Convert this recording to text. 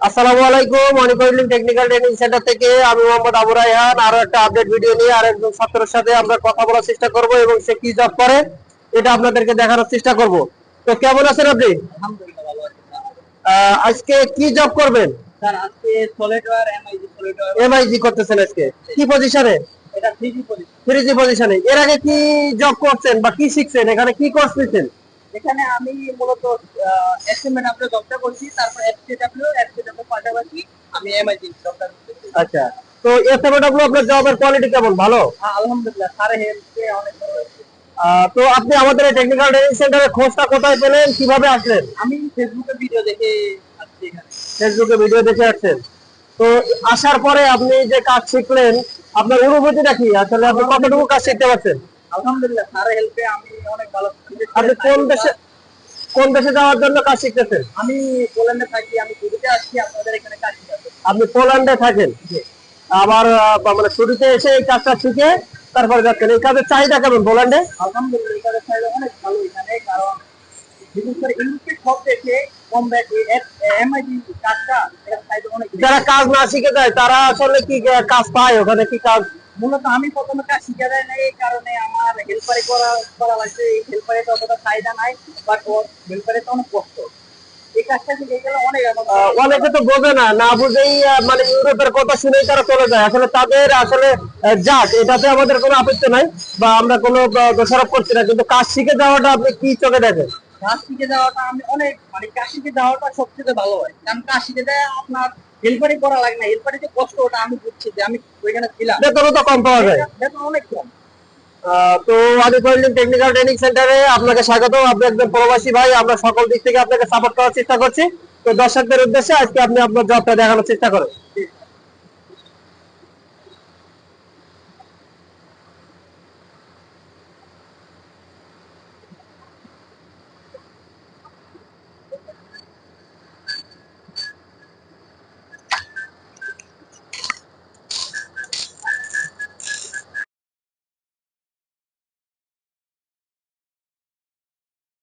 আসসালামু আলাইকুম monitoring technical training centre থেকে আমি মোহাম্মদ আবু রায়হান। আরও একটা আপডেট ভিডিও নিয়ে আর একজন ছাত্রের সাথে আমরা কথা বলার চেষ্টা করব এবং সে কি জব করে এটা আপনাদেরকে দেখানোর চেষ্টা করব। তো কেমন আছেন আপনি? আলহামদুলিল্লাহ ভালো আছি আহ, আজকে কি জব করবেন? স্যার আজকে সলিডওয়্যার এমআইজি সলিডওয়্যার এমআইজি করতেছেন আজকে। কি পজিশনে এটা থ্রিজি পজিশন থ্রি পজিশনে এর আগে কি জব করছেন বা কি শিখছেন? এখানে কি কোর্স এখানে আমি মূলত এসএমএ ডাব্লিউ জবটা করছি তারপর এফসি আমি জবটা আচ্ছা তো আপনার জবের কোয়ালিটি কেমন? ভালো? হ্যাঁ, আলহামদুলিল্লাহ হেল্পে অনেক তো আপনি আমাদের টেকনিক্যাল ট্রেনিং সেন্টারের খোঁজটা কোথায় পেলেন? কীভাবে আসলেন? আমি ফেসবুকে ভিডিও দেখে আসছি এখানে। ফেসবুকে ভিডিও দেখে আসছেন। তো আসার পরে আপনি যে কাজ শিখলেন আপনার অনুভূতিটা কি? আসলে আপনি কতটুকু কাজ শিখতে পারছেন? আলহামদুলিল্লাহ স্যার হেল্পে আমি অনেক ভালো। আপনি কোন দেশে কোন দেশে যাওয়ার জন্য কাজ শিখতেছেন? আমি পোল্যান্ডে থাকি আমি ছুটিতে আসছি আপনাদের এখানে কাজ শিখাতে আপনি পোল্যান্ডে থাকেন? আবার মানে ছুটিতে এসে এই কাজটা শিখে তারপরে যাচ্ছেন। এই কাজের চাহিদা কেমন পোল্যান্ডে? আলহামদুলিল্লাহ এই কাজের চাহিদা অনেক ভালো এখানে কারণ বিশেষ করে সব দেখে কম ব্যাকে কাজটা অনেক যারা কাজ না শিখে যায় তারা আসলে কি কাজ পায়? ওখানে কি কাজ মূলত আমি প্রথমে কাজ শিখে দেয় না এই কারণে আমার হেল্পারে করা করা লাগছে। এই হেল্পারে তো অতটা চাহিদা নাই বাট হেল্পারে তো অনেক কষ্ট। অনেক অনেকে তো বোঝে না না বুঝেই মানে ইউরোপের কথা শুনেই তারা চলে যায়। আসলে তাদের আসলে যাক এটাতে আমাদের কোনো আপত্তি নাই বা আমরা কোনো দোষারোপ করছি না কিন্তু কাজ শিখে যাওয়াটা আপনি কি চোখে দেখেন? কাজ শিখে যাওয়াটা আমি অনেক মানে কাজ শিখে যাওয়াটা সবচেয়ে ভালো হয়। কারণ কাজ শিখে দেয় আপনার হেল্পারি করা লাগে না। হেলপারি যে কষ্ট ওটা আমি বুঝছি যে আমি ওইখানে ছিলাম। বেতনও তো কম পাওয়া যায়। বেতন অনেক কম। তো আদিপাইলিং টেকনিক্যাল ট্রেনিং সেন্টারে আপনাকে স্বাগত আপনি একজন প্রবাসী ভাই আমরা সকল দিক থেকে আপনাকে সাপোর্ট করার চেষ্টা করছি। তো দর্শকদের উদ্দেশ্যে আজকে আপনি আপনার জবটা দেখানোর চেষ্টা করেন।